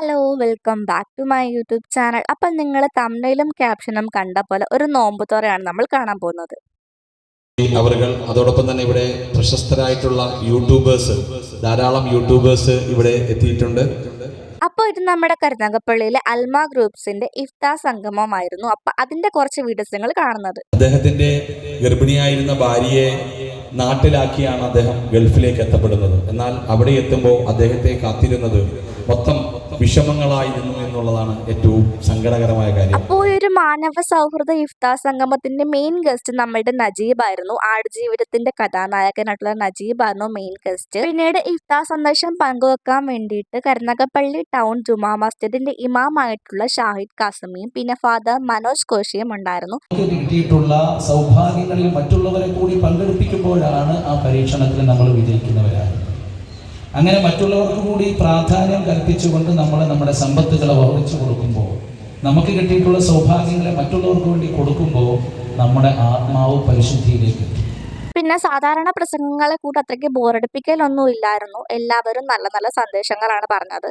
Hello welcome back to my YouTube channel അപ്പം നിങ്ങൾ തമിഴിലും ക്യാപ്ഷനും കണ്ട പോലെ ഒരു നോമ്പ് തോറയാണ് നമ്മൾ കാണാൻ പോകുന്നത്. അവറുകൾ അതോടൊപ്പം തന്നെ ഇവിടെ പ്രശസ്തരായിട്ടുള്ള യൂട്യൂബേഴ്സ് ധാരാളം യൂട്യൂബേഴ്സ് ഇവിടെ എത്തിയിട്ടുണ്ട്. അപ്പോൾ ഇത് നമ്മുടെ കരുനാഗപ്പള്ളിയിലെ അൽമ ഗ്രൂപ്പ്സിന്റെ ഇഫ്താ സംഗമമായിരുന്നു. അപ്പൊ അതിന്റെ കുറച്ച് വീഡിയോസ് നിങ്ങൾ കാണുന്നത്. അദ്ദേഹത്തിന്റെ ഗർഭിണിയായിരുന്ന ഭാര്യയെ നാട്ടിലാക്കിയാണ് അദ്ദേഹം ഗൾഫിലേക്ക് എത്തപ്പെടുന്നത്. എന്നാൽ അവിടെ എത്തുമ്പോൾ അദ്ദേഹത്തെ കാത്തിരുന്നത് മൊത്തം വിഷമങ്ങളായിരുന്നു എന്നുള്ളതാണ് ഏറ്റവും സങ്കടകരമായ കാര്യം. അപ്പോൾ ഒരു മാനവ സൗഹൃദ ഇഫ്താർ സംഗമത്തിന്റെ മെയിൻ ഗസ്റ്റ് നമ്മളുടെ നജീബായിരുന്നു. ആടുജീവിതത്തിന്റെ കഥാനായകനായിട്ടുള്ള നജീബായിരുന്നു മെയിൻ ഗസ്റ്റ് പിന്നീട് ഇഫ്താർ സന്ദേശം പങ്കുവെക്കാൻ വേണ്ടിയിട്ട് കരുനാഗപ്പള്ളി ടൗൺ ജുമാ മസ്ജിദിന്റെ ഇമാമായിട്ടുള്ള ഷാഹിദ് കാസമിയും പിന്നെ ഫാദർ മനോജ് കോശിയും ഉണ്ടായിരുന്നു. കിട്ടിയിട്ടുള്ള സൗഭാഗ്യങ്ങളിൽ മറ്റുള്ളവരെ കൂടി പങ്കെടുപ്പിക്കുമ്പോഴാണ് ആ പരീക്ഷണത്തിൽ നമ്മൾ വിജയിക്കുന്നവരാണ് അങ്ങനെ മറ്റുള്ളവർക്ക് കൂടി പ്രാധാന്യം കൽപ്പിച്ചുകൊണ്ട് നമ്മൾ നമ്മുടെ സമ്പത്തുകളെ വർണിച്ചു കൊടുക്കുമ്പോൾ നമുക്ക് കിട്ടിയിട്ടുള്ള സൗഭാഗ്യങ്ങളെ മറ്റുള്ളവർക്ക് വേണ്ടി കൊടുക്കുമ്പോൾ നമ്മുടെ ആത്മാവ് പരിശുദ്ധിയിലേക്ക് പിന്നെ സാധാരണ പ്രസംഗങ്ങളെ കൂടെ അത്രയ്ക്ക് ബോറടിപ്പിക്കലൊന്നും ഇല്ലായിരുന്നു എല്ലാവരും നല്ല നല്ല സന്ദേശങ്ങളാണ് പറഞ്ഞത്.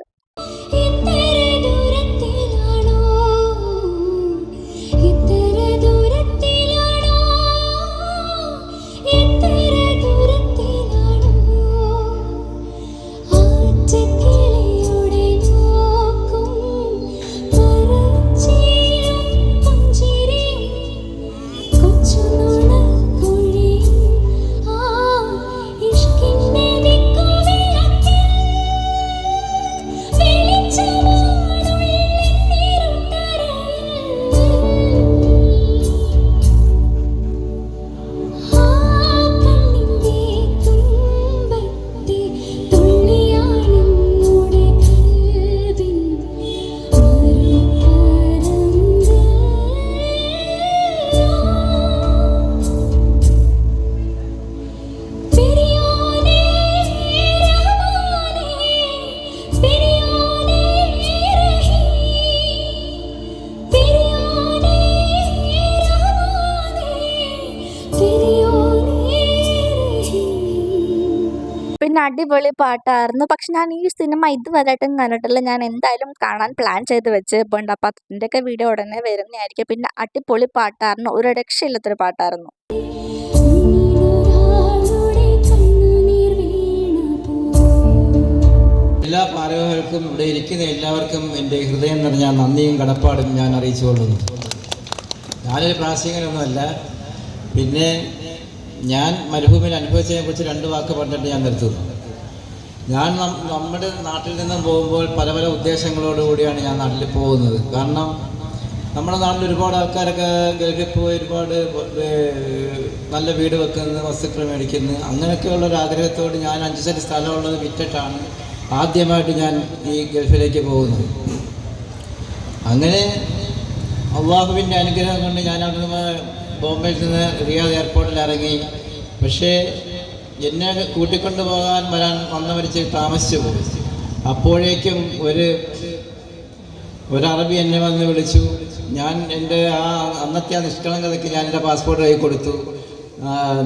അടിപൊളി പാട്ടായിരുന്നു. പക്ഷെ ഞാൻ ഈ സിനിമ ഇതുവരെയായിട്ടും കണ്ടിട്ടില്ല. ഞാൻ എന്തായാലും കാണാൻ പ്ലാൻ ചെയ്ത് വെച്ചിട്ടുണ്ട് അപ്പം അതിന്റെയൊക്കെ വീഡിയോ ഉടനെ വരുന്നതായിരിക്കും. പിന്നെ അടിപൊളി പാട്ടായിരുന്നു. ഒരു രക്ഷയില്ലാത്തൊരു പാട്ടായിരുന്നു. എല്ലാ പാരകർക്കും ഇവിടെ ഇരിക്കുന്ന എല്ലാവർക്കും എന്റെ ഹൃദയം നിറഞ്ഞ നന്ദിയും കടപ്പാടും ഞാൻ അറിയിച്ചുകൊള്ളുന്നു. ഞാനൊരു പ്രാസംഗികനൊന്നുമല്ല. പിന്നെ ഞാൻ മരുഭൂമിയിൽ അനുഭവിച്ചതിനെ കുറിച്ച് രണ്ട് വാക്ക് പറഞ്ഞിട്ട് ഞാൻ നിർത്തുന്നു. ഞാൻ നമ്മുടെ നാട്ടിൽ നിന്നും പോകുമ്പോൾ പല പല ഉദ്ദേശങ്ങളോടുകൂടിയാണ് ഞാൻ നാട്ടിൽ പോകുന്നത്. കാരണം നമ്മുടെ നാട്ടിൽ ഒരുപാട് ആൾക്കാരൊക്കെ ഗൾഫിൽ പോയി ഒരുപാട് നല്ല വീട് വെക്കുന്നത് വസ്തുക്കൾ മേടിക്കുന്നു. അങ്ങനെയൊക്കെയുള്ള ഒരു ആഗ്രഹത്തോട് ഞാൻ അഞ്ച് സെന്റ് സ്ഥലമുള്ളത് വിറ്റിട്ടാണ് ആദ്യമായിട്ട് ഞാൻ ഈ ഗൾഫിലേക്ക് പോകുന്നത്. അങ്ങനെ അള്ളാഹുവിന്റെ അനുഗ്രഹം കൊണ്ട് ഞാൻ അവിടെ നിന്ന് ബോംബെയിൽ നിന്ന് റിയാദ് എയർപോർട്ടിൽ ഇറങ്ങി. പക്ഷേ എന്നെ കൂട്ടിക്കൊണ്ടു പോകാൻ വരാൻ വന്നവർ താമസിച്ചു പോയി. അപ്പോഴേക്കും ഒരു ഒരറബി എന്നെ വന്ന് വിളിച്ചു. ഞാൻ എന്റെ ആ അന്നത്തെ ആ നിഷ്കളങ്കതയ്ക്ക് ഞാൻ എന്റെ പാസ്പോർട്ട് കൈ കൊടുത്തു.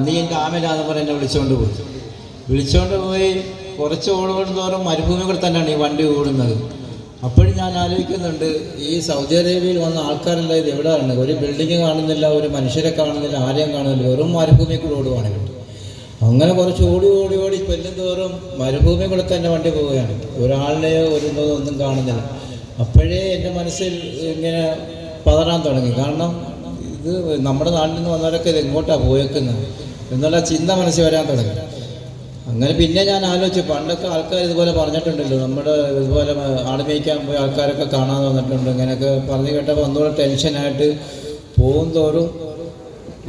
നീ എന്റെ ആമലാന്ന് പറഞ്ഞ് എന്നെ വിളിച്ചുകൊണ്ട് പോയി. വിളിച്ചുകൊണ്ട് പോയി കുറച്ച് ഓടുകൊണ്ട് തോറും മരുഭൂമി കൂടെ തന്നെയാണ് ഈ വണ്ടി ഓടുന്നത്. അപ്പോഴും ഞാൻ ആലോചിക്കുന്നുണ്ട് ഈ സൗദി അറേബ്യയിൽ വന്ന ആൾക്കാരുള്ള ഇത്? എവിടെയാണ്? ഒരു ബിൽഡിങ് കാണുന്നില്ല ഒരു മനുഷ്യരെ കാണുന്നില്ല ആരെയും കാണുന്നില്ല. വെറും മരുഭൂമി കൂടെ ഓടുവാണ് കേട്ടോ അങ്ങനെ കുറച്ച് ഓടി ഓടി ഓടി കൊല്ലം തോറും മരുഭൂമി കൂടെ തന്നെ വണ്ടി പോവുകയാണ്. ഒരാളിനെയോ ഒരു ഒന്നും കാണുന്നില്ല. അപ്പോഴേ എന്റെ മനസ്സിൽ ഇങ്ങനെ പതറാൻ തുടങ്ങി. കാരണം ഇത് നമ്മുടെ നാട്ടിൽ നിന്ന് വന്നവരൊക്കെ ഇത് എങ്ങോട്ടാണ് പോയേക്കുന്നത്? എന്നുള്ള ചിന്ത മനസ്സിൽ വരാൻ തുടങ്ങി. അങ്ങനെ പിന്നെ ഞാൻ ആലോചിച്ചു. പണ്ടൊക്കെ ആൾക്കാർ ഇതുപോലെ പറഞ്ഞിട്ടുണ്ടല്ലോ. നമ്മുടെ ഇതുപോലെ ആടുമേയ്ക്കാൻ പോയി ആൾക്കാരൊക്കെ കാണാൻ വന്നിട്ടുണ്ട്. ഇങ്ങനെയൊക്കെ പറഞ്ഞു കേട്ടപ്പോൾ ഒന്നുകൂടെ ടെൻഷനായിട്ട് പോകും തോറും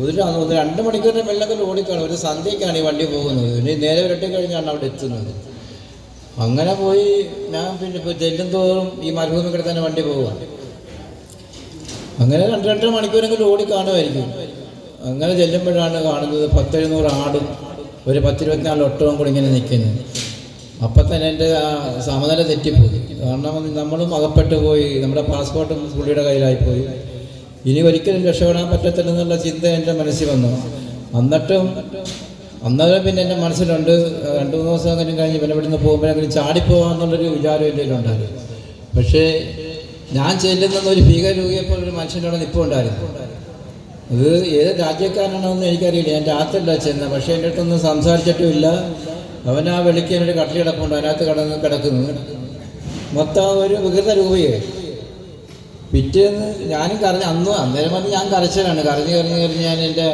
ഒരു രണ്ട് മണിക്കൂറിന്റെ മെല്ലൊക്കെ ഓടിക്കാണ് ഒരു സന്ധ്യക്കാണ് ഈ വണ്ടി പോകുന്നത്. ഇനി നേരെ വരട്ടെ കഴിഞ്ഞാണ് അവിടെ എത്തുന്നത്. അങ്ങനെ പോയി ഞാൻ പിന്നെ ഇപ്പോൾ ചെല്ലും തോറും ഈ മരുഭൂമി കൂടെ തന്നെ വണ്ടി പോവുകയാണ് അങ്ങനെ രണ്ട് രണ്ടര മണിക്കൂറെങ്കിലും ഓടി കാണുമായിരിക്കും. അങ്ങനെ ചെല്ലുമ്പോഴാണ് കാണുന്നത് പത്തെഴുന്നൂറ് ആടും ഒരു പത്തിരുപത്തിനാല് ഒട്ടവും കൂടി ഇങ്ങനെ നിൽക്കുന്നത് അപ്പം തന്നെ എന്റെ ആ സമനില തെറ്റിപ്പോയി. കാരണം നമ്മളും അകപ്പെട്ടു പോയി. നമ്മുടെ പാസ്പോർട്ടും പുള്ളിയുടെ കയ്യിലായിപ്പോയി. ഇനി ഒരിക്കലും രക്ഷപ്പെടാൻ പറ്റത്തില്ലെന്നുള്ള ചിന്ത എന്റെ മനസ്സിൽ വന്നു. എന്നിട്ടും അന്നേരം പിന്നെ എന്റെ മനസ്സിലുണ്ട്. രണ്ട് മൂന്ന് ദിവസം അങ്ങനെ കഴിഞ്ഞ് പിന്നെ ഇവിടുന്ന് പോകുമ്പോഴെങ്കിലും ചാടിപ്പോകാമെന്നുള്ളൊരു വിചാരം എന്റെ ഉണ്ടായിരുന്നു പക്ഷേ ഞാൻ ചെല്ലുന്ന ഒരു ഭീകര രോഗിയെപ്പോൾ ഒരു മനുഷ്യനോട് നിൽപ്പുണ്ടായിരുന്നു അത് ഏത് രാജ്യക്കാരനാണെന്ന് എനിക്കറിയില്ല. ഞാൻ രാത്രിയല്ല ചെന്ന പക്ഷേ എന്റെ അടുത്തൊന്നും സംസാരിച്ചിട്ടുമില്ല അവൻ ആ വെളിക്ക് എന്നൊരു കട്ടിൽ കിടപ്പുണ്ട് അതിനകത്ത് കിടന്ന് കിടക്കുന്നു. മൊത്തം ഒരു വികൃത രൂപയെ. പിറ്റേന്ന് ഞാനും കരഞ്ഞു അന്ന് അന്നേരം പറഞ്ഞ് ഞാൻ കരച്ചിലാണ്. കരഞ്ഞു കരഞ്ഞു കരഞ്ഞ് ഞാൻ എന്റെ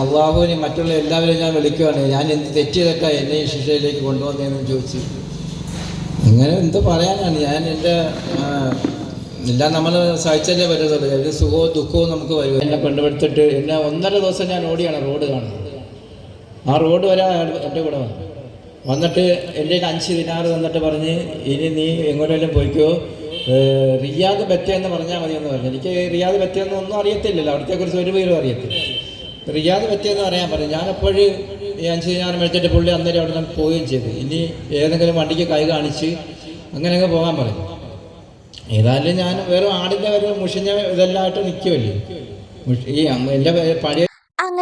അള്ളാഹുവിനെ മറ്റുള്ള എല്ലാവരെയും ഞാൻ വിളിക്കുവാണ്. ഞാൻ എന്ത് തെറ്റ് എന്നെ ഈ ശിക്ഷയിലേക്ക് കൊണ്ടുവന്നതെന്ന് ചോദിച്ചു. അങ്ങനെ എന്ത് പറയാനാണ്? ഞാൻ എന്റെ എല്ലാം നമ്മൾ സഹിച്ചല്ലേ പറ്റത്തുള്ളൂ. ഒരു സുഖവും ദുഃഖവും നമുക്ക് വരും. എന്നെ കൊണ്ടുപിടുത്തിട്ട് എന്നെ ഒന്നര ദിവസം ഞാൻ ഓടിയാണ് റോഡ് കാണുന്നത് ആ റോഡ് വരെ എന്റെ കൂടെ വന്നു. വന്നിട്ട് എന്റെ അഞ്ച് ദിനാറ് തന്നിട്ട് പറഞ്ഞ് ഇനി നീ എങ്ങോട്ടെങ്കിലും പോയിക്കോ. റിയാദ് ബറ്റ എന്ന് പറഞ്ഞാൽ മതി എന്ന് പറഞ്ഞു. എനിക്ക് റിയാദ് ബറ്റ എന്ന് ഒന്നും അറിയത്തില്ലല്ലോ. അവിടത്തെ കുറിച്ച് ഒരു പേരും അറിയത്തില്ല. റിയാദ് ബറ്റ എന്ന് പറയാൻ പറഞ്ഞു ഈ അഞ്ച് ഞാൻ മേടിച്ചിട്ട് പുള്ളി അന്നേരം അവിടെ നിന്ന് പോവുകയും ചെയ്തു. ഇനി ഏതെങ്കിലും വണ്ടിക്ക് കൈ കാണിച്ച് അങ്ങനെയൊക്കെ പോകാൻ പറഞ്ഞു ഏതായാലും ഞാൻ വേറെ ആടിന്റെ വരെ മുഷിഞ്ഞ ഇതെല്ലാമായിട്ട് നിൽക്കുമല്ലേ ഈ എന്റെ പഴയ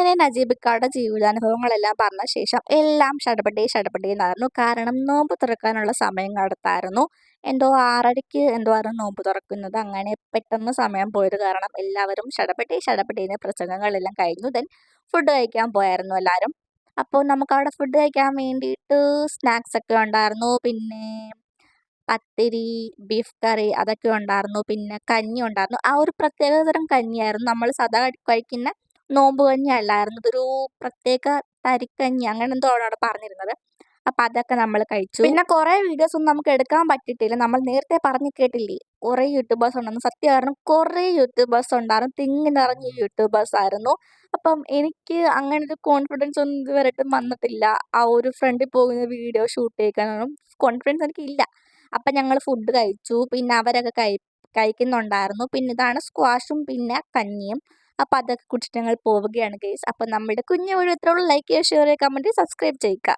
അങ്ങനെ നജീബിക്കാരുടെ ജീവിതാനുഭവങ്ങളെല്ലാം പറഞ്ഞ ശേഷം എല്ലാം ഷടപടി ഷടപടി എന്നായിരുന്നു കാരണം നോമ്പ് തുറക്കാനുള്ള സമയം കടത്തായിരുന്നു. എന്തോ ആറരയ്ക്ക് എന്തോ ആയിരുന്നു നോമ്പ് തുറക്കുന്നത്. അങ്ങനെ പെട്ടെന്ന് സമയം പോയത് കാരണം എല്ലാവരും ഷടപടി ഷടപടീന്ന് പ്രസംഗങ്ങളെല്ലാം കഴിഞ്ഞു. ദെൻ ഫുഡ് കഴിക്കാൻ പോയായിരുന്നു എല്ലാവരും. അപ്പോൾ നമുക്ക് അവിടെ ഫുഡ് കഴിക്കാൻ വേണ്ടിയിട്ട് സ്നാക്സ് ഒക്കെ ഉണ്ടായിരുന്നു. പിന്നെ പത്തിരി ബീഫ് കറി അതൊക്കെ ഉണ്ടായിരുന്നു. പിന്നെ കഞ്ഞി ഉണ്ടായിരുന്നു. ആ ഒരു പ്രത്യേകതരം കഞ്ഞിയായിരുന്നു. നമ്മൾ സദാ കഴിക്കുന്ന നോമ്പ് കഞ്ഞി അല്ലായിരുന്നു ഇതൊരു പ്രത്യേക തരിക്കഞ്ഞി അങ്ങനെ എന്തോ അവിടെ പറഞ്ഞിരുന്നത്. അപ്പം അതൊക്കെ നമ്മൾ കഴിച്ചു. പിന്നെ കുറേ വീഡിയോസ് ഒന്നും നമുക്ക് എടുക്കാൻ പറ്റിയിട്ടില്ല. നമ്മൾ നേരത്തെ പറഞ്ഞു കേട്ടില്ലേ? കുറേ യൂട്യൂബേഴ്സ് ഉണ്ടെന്ന് സത്യം കാരണം കുറേ യൂട്യൂബേഴ്സ് ഉണ്ടായിരുന്നു. തിങ്ങി നിറഞ്ഞ യൂട്യൂബേഴ്സ് ആയിരുന്നു. അപ്പം എനിക്ക് അങ്ങനെ ഒരു കോൺഫിഡൻസ് ഒന്നും ഇതുവരെയായിട്ടും വന്നിട്ടില്ല. ആ ഒരു ഫ്രണ്ടിൽ പോകുന്ന വീഡിയോ ഷൂട്ട് ചെയ്യിക്കാനൊന്നും കോൺഫിഡൻസ് എനിക്കില്ല അപ്പം ഞങ്ങൾ ഫുഡ് കഴിച്ചു. പിന്നെ അവരൊക്കെ കഴി കഴിക്കുന്നുണ്ടായിരുന്നു. പിന്നെ ഇതാണ് സ്ക്വാഷും പിന്നെ കഞ്ഞിയും. അപ്പം അതൊക്കെ കുടിച്ചിട്ട് ഞങ്ങൾ പോവുകയാണ് ഗൈസ് അപ്പോൾ നമ്മുടെ കുഞ്ഞു ഇത്രയുള്ള ലൈക്ക് ചെയ്യുക ഷെയർ ചെയ്യുക കമന്റ് സബ്സ്ക്രൈബ് ചെയ്യുക